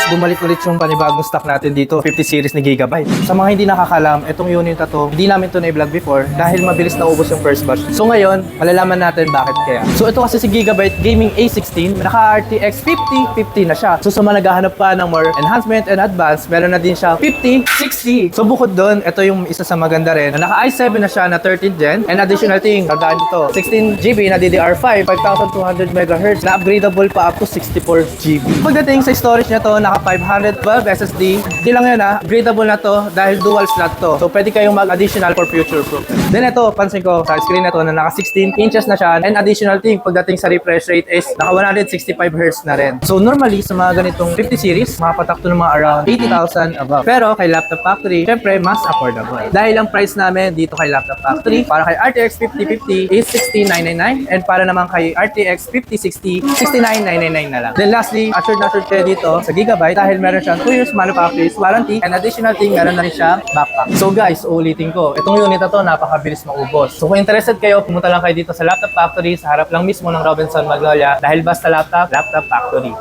guys, bumalik ulit yung panibagong stock natin dito, 50 series ni Gigabyte. Sa mga hindi nakakalam, itong unit na to, hindi namin to na-vlog before dahil mabilis na ubos yung first batch. So ngayon, malalaman natin bakit kaya. So ito kasi si Gigabyte Gaming A16, naka RTX 5050 na siya. So sa mga naghahanap pa ng more enhancement and advanced, meron na din siya 5060. So bukod doon, ito yung isa sa maganda rin. na Naka i7 na siya na 13th gen and additional thing, tandaan dito, 16GB na DDR5, 5200 MHz, na upgradable pa up to 64GB. Pagdating sa storage niya to, naka 512 SSD. Di lang yun ha, upgradable na to dahil dual slot to. So pwede kayong mag-additional for future proof. Then ito, pansin ko sa screen na to na naka 16 inches na siya and additional thing pagdating sa refresh rate is naka 165 Hz na rin. So normally sa mga ganitong 50 series, mapatak to ng mga around 80,000 above. Pero kay Laptop Factory, syempre mas affordable. Dahil ang price namin dito kay Laptop Factory, para kay RTX 5050 is 16,999 and para naman kay RTX 5060, 69,999 na lang. Then lastly, assured na assured kayo dito sa Gigabyte dahil meron siyang 2 years manufacturer's warranty and additional thing, meron na rin siya backpack. So guys, uulitin ko, itong unit na to napakabilis maubos. So kung interested kayo, pumunta lang kayo dito sa Laptop Factory sa harap lang mismo ng Robinson Magnolia dahil basta laptop, Laptop Factory.